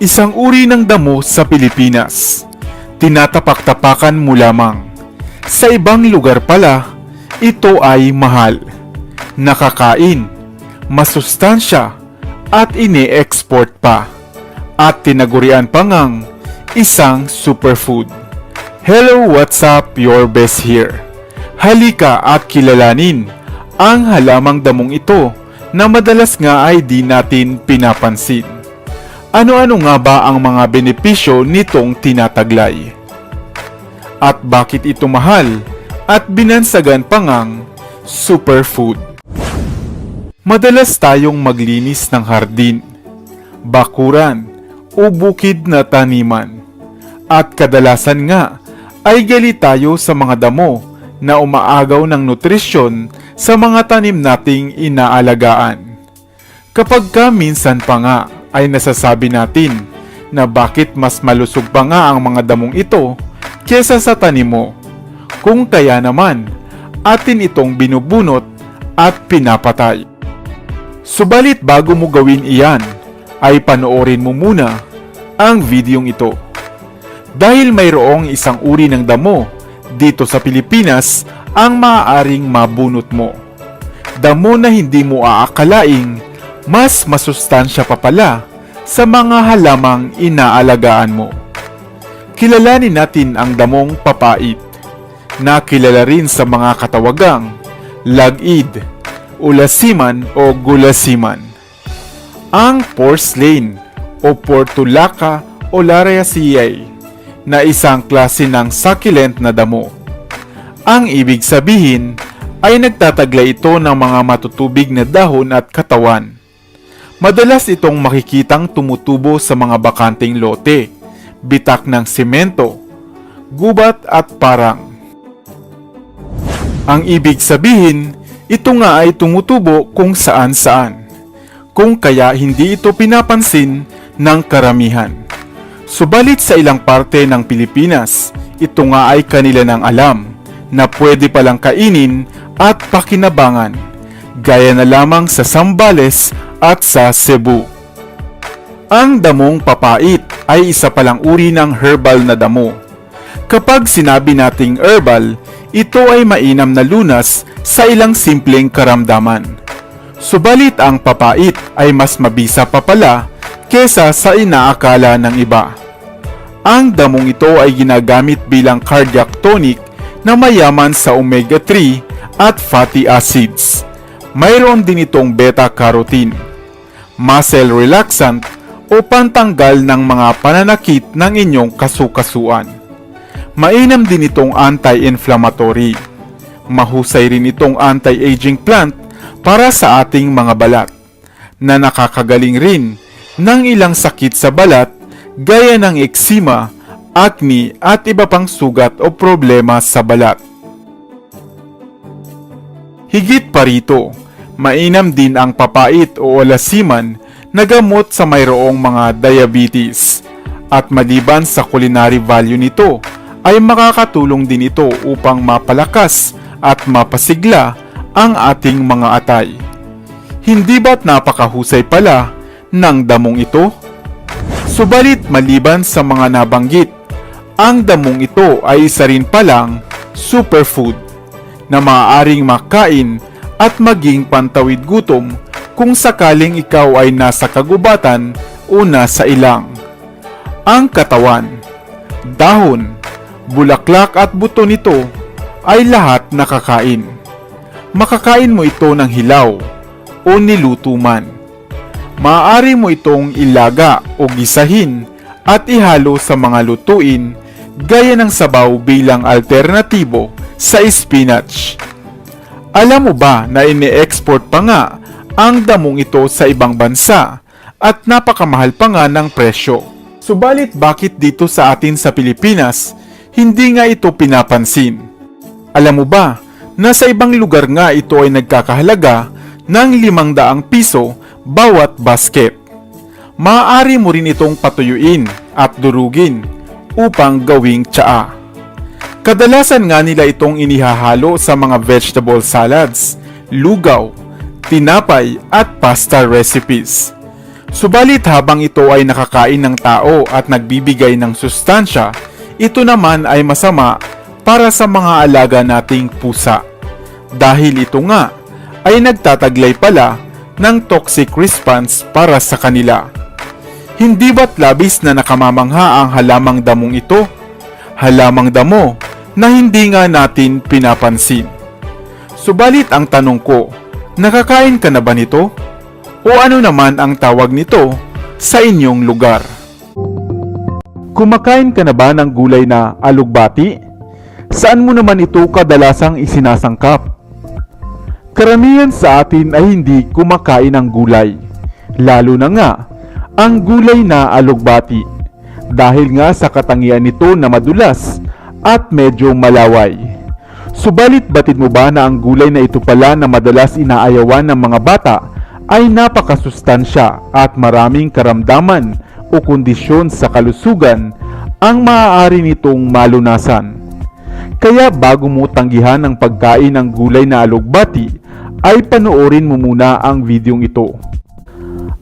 Isang uri ng damo sa Pilipinas. Tinatapak-tapakan mo lamang. Sa ibang lugar pala, ito ay mahal. Nakakain, masustansya, at ini-export pa. At tinagurian pa ngang isang superfood. Hello, what's up? Your best here. Halika at kilalanin ang halamang damong ito na madalas nga ay di natin pinapansin. Ano-ano nga ba ang mga benepisyo nitong tinataglay? At bakit ito mahal at binansagan pa ngang superfood? Madalas tayong maglinis ng hardin, bakuran o bukid na taniman. At kadalasan nga ay gali tayo sa mga damo na umaagaw ng nutrisyon sa mga tanim nating inaalagaan. Kapag ka minsan pa nga ay nasasabi natin na bakit mas malusog pa nga ang mga damong ito kesa sa tanim mo. Kung kaya naman, atin itong binubunot at pinapatay. Subalit bago mo gawin iyan, ay panoorin mo muna ang videong ito. Dahil mayroong isang uri ng damo dito sa Pilipinas ang maaaring mabunot mo. Damo na hindi mo aakalaing mas masustansya pa pala sa mga halamang inaalagaan mo. Kilalanin natin ang damong papait na kilala rin sa mga katawagang lagid, ulasiman o gulasiman. Ang porcelain o Portulaca olariaceae na isang klase ng succulent na damo. Ang ibig sabihin ay nagtataglay ito ng mga matutubig na dahon at katawan. Madalas itong makikitang tumutubo sa mga bakanting lote, bitak ng simento, gubat at parang. Ang ibig sabihin, ito nga ay tumutubo kung saan saan, kung kaya hindi ito pinapansin ng karamihan. Subalit sa ilang parte ng Pilipinas, ito nga ay kanila ng alam na pwede palang kainin at pakinabangan, gaya na lamang sa Sambales at sa Cebu. Ang damong papait ay isa palang uri ng herbal na damo. Kapag sinabi nating herbal, ito ay mainam na lunas sa ilang simpleng karamdaman. Subalit ang papait ay mas mabisa pa pala kesa sa inaakala ng iba. Ang damong ito ay ginagamit bilang cardiac tonic na mayaman sa omega-3 at fatty acids. Mayroon din itong beta-carotene, muscle relaxant o pantanggal ng mga pananakit ng inyong kasukasuan. Mainam din itong anti-inflammatory. Mahusay rin itong anti-aging plant para sa ating mga balat na nakakagaling rin ng ilang sakit sa balat gaya ng eksima, acne at iba pang sugat o problema sa balat. Higit pa rito, mainam din ang papait o olasiman na gamot sa mayroong mga diabetes. At maliban sa culinary value nito, ay makakatulong din ito upang mapalakas at mapasigla ang ating mga atay. Hindi ba't napakahusay pala ng damong ito? Subalit maliban sa mga nabanggit, ang damong ito ay isa rin palang superfood na maaaring makain at maging pantawid gutom kung sakaling ikaw ay nasa kagubatan o nasa ilang. Ang katawan, dahon, bulaklak at buto nito ay lahat nakakain. Makakain mo ito ng hilaw o niluto man. Maaari mo itong ilaga o gisahin at ihalo sa mga lutuin gaya ng sabaw bilang alternatibo sa spinach. Alam mo ba na ini-export pa nga ang damong ito sa ibang bansa at napakamahal pa nga ng presyo. Subalit bakit dito sa atin sa Pilipinas, hindi nga ito pinapansin? Alam mo ba na sa ibang lugar nga ito ay nagkakahalaga ng 500 piso bawat basket. Maaari mo rin itong patuyuin at durugin upang gawing tsaa. Kadalasan nga nila itong inihahalo sa mga vegetable salads, lugaw, tinapay at pasta recipes. Subalit habang ito ay nakakain ng tao at nagbibigay ng sustansya, ito naman ay masama para sa mga alaga nating pusa. Dahil ito nga ay nagtataglay pala ng toxic response para sa kanila. Hindi ba't labis na nakamamangha ang halamang damong ito? Halamang damo na hindi nga natin pinapansin. Subalit ang tanong ko, nakakain ka na ba nito? O ano naman ang tawag nito sa inyong lugar? Kumakain ka na ba ng gulay na alugbati? Saan mo naman ito kadalasang isinasangkap? Karamihan sa atin ay hindi kumakain ng gulay. Lalo na nga, ang gulay na alugbati. Dahil nga sa katangian nito na madulas at medyo malaway. Subalit batid mo ba na ang gulay na ito pala na madalas inaayawan ng mga bata ay napakasustansya at maraming karamdaman o kondisyon sa kalusugan ang maaari nitong malunasan. Kaya bago mo tanggihan ang pagkain ng gulay na alugbati, ay panoorin mo muna ang videong ito.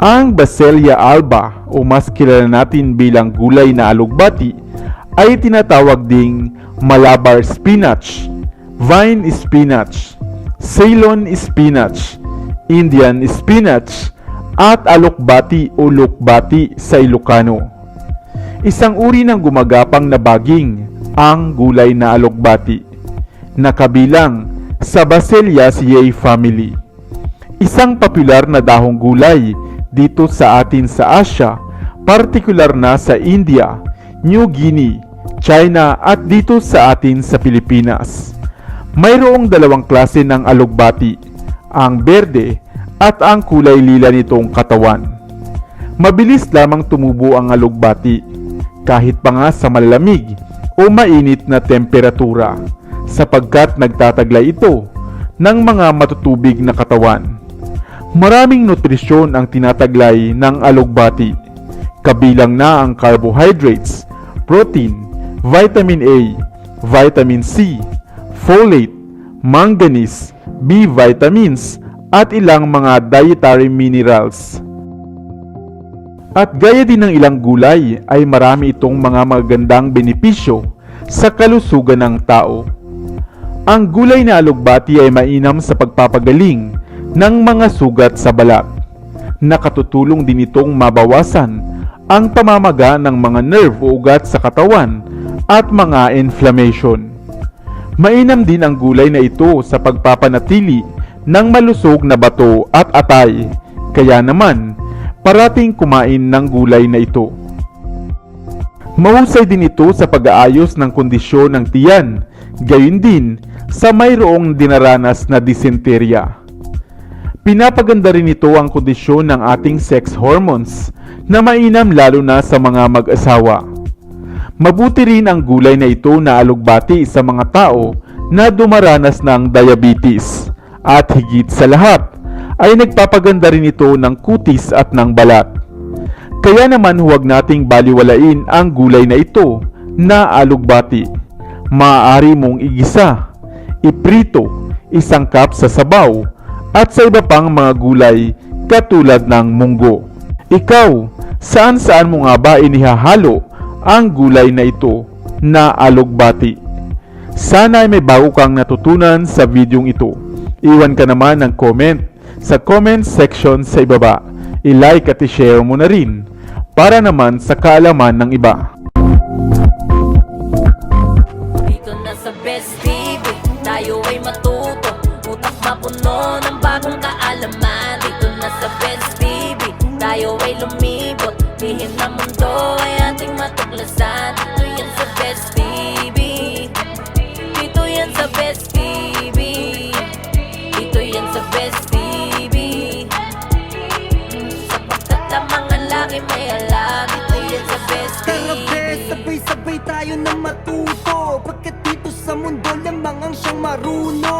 Ang Basilia alba o mas kilala natin bilang gulay na alugbati ay tinatawag ding Malabar spinach, vine spinach, Ceylon spinach, Indian spinach, at alokbati o lukbati sa Ilocano. Isang uri ng gumagapang na baging ang gulay na alokbati na kabilang sa Basilaceae family. Isang popular na dahong gulay dito sa atin sa Asia, partikular na sa India, New Guinea, China at dito sa atin sa Pilipinas. Mayroong dalawang klase ng alugbati, ang berde at ang kulay lila nitong katawan. Mabilis lamang tumubo ang alugbati, kahit pa nga sa malamig o mainit na temperatura, sapagkat nagtataglay ito ng mga matutubig na katawan. Maraming nutrisyon ang tinataglay ng alugbati, kabilang na ang carbohydrates, protein, vitamin A, vitamin C, folate, manganese, B vitamins, at ilang mga dietary minerals. At gaya din ng ilang gulay ay marami itong mga magandang benepisyo sa kalusugan ng tao. Ang gulay na alugbati ay mainam sa pagpapagaling ng mga sugat sa balat. Nakatutulong din itong mabawasan ang pamamaga ng mga nerve o ugat sa katawan at mga inflammation. Mainam din ang gulay na ito sa pagpapanatili ng malusog na bato at atay. Kaya naman, parating kumain ng gulay na ito. Mahusay din ito sa pag-aayos ng kondisyon ng tiyan, gayon din sa mayroong dinaranas na disenterya. Pinapaganda rin ito ang kondisyon ng ating sex hormones na mainam lalo na sa mga mag-asawa. Mabuti rin ang gulay na ito na alugbati sa mga tao na dumaranas ng diabetes at higit sa lahat ay nagpapaganda rin ito ng kutis at ng balat. Kaya naman huwag nating baliwalain ang gulay na ito na alugbati. Maaari mong igisa, iprito, isangkap sa sabaw, at sa iba pang mga gulay katulad ng munggo. Ikaw, saan saan mo nga ba inihahalo ang gulay na ito na alugbati? Sana ay may bago kang natutunan sa videong ito. Iwan ka naman ng comment sa comment section sa ibaba. I-like at i-share mo na rin para naman sa kaalaman ng iba. Dito na sa Best TV, tayo ay matuto Utak mapuno ng bagong kaalaman Dito na sa Best TV, tayo ay lumibot. Lihim na mundo ay ating matuklasan. Dito yan sa Best TV Dito yan sa Best TV Dito yan sa Best TV Sapagkat ang mga laki may alam. Dito yan sa TV bes, sabay-sabay tayo na matuto. Pagkat dito sa mundo lamang ang siyang marunong